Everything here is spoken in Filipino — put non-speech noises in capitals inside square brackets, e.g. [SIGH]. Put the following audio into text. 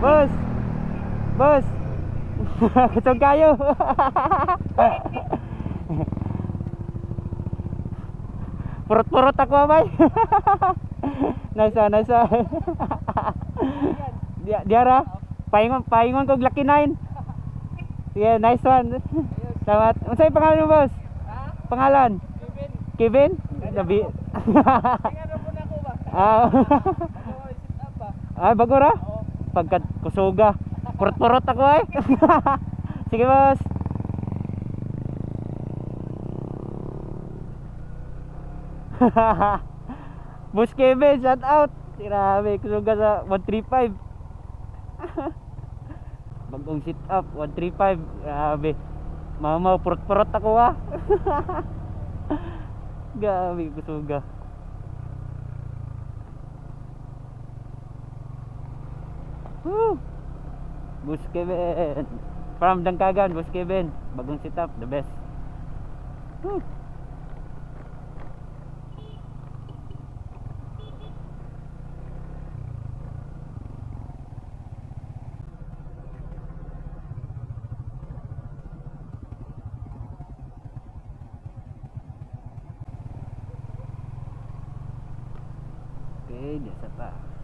Boss! Boss! Katong kayo! Purot-purot ako abay! nasa, nasa! Di Diara, paingon, paingon kong laki 9! Sige, yeah, nice one! Salamat! Ano sa'yo pangalan mo boss? Ha? Pangalan? Kevin. Kevin? Nabi ah, [LAUGHS] ah, bago ra? Oo. Pagkat kusuga. Purot-purot ako ay. [LAUGHS] Sige, boss. [LAUGHS] Boss Kevin, shout out. Grabe, kusuga sa 135. Bagong sit up, 135. Grabe. Mama, purot-purot ako ah. Grabe, kusuga. Boss Kevin. From Dangkagan, Boss Kevin. Bagong sit up, the best. Woo! Okay, sa pa.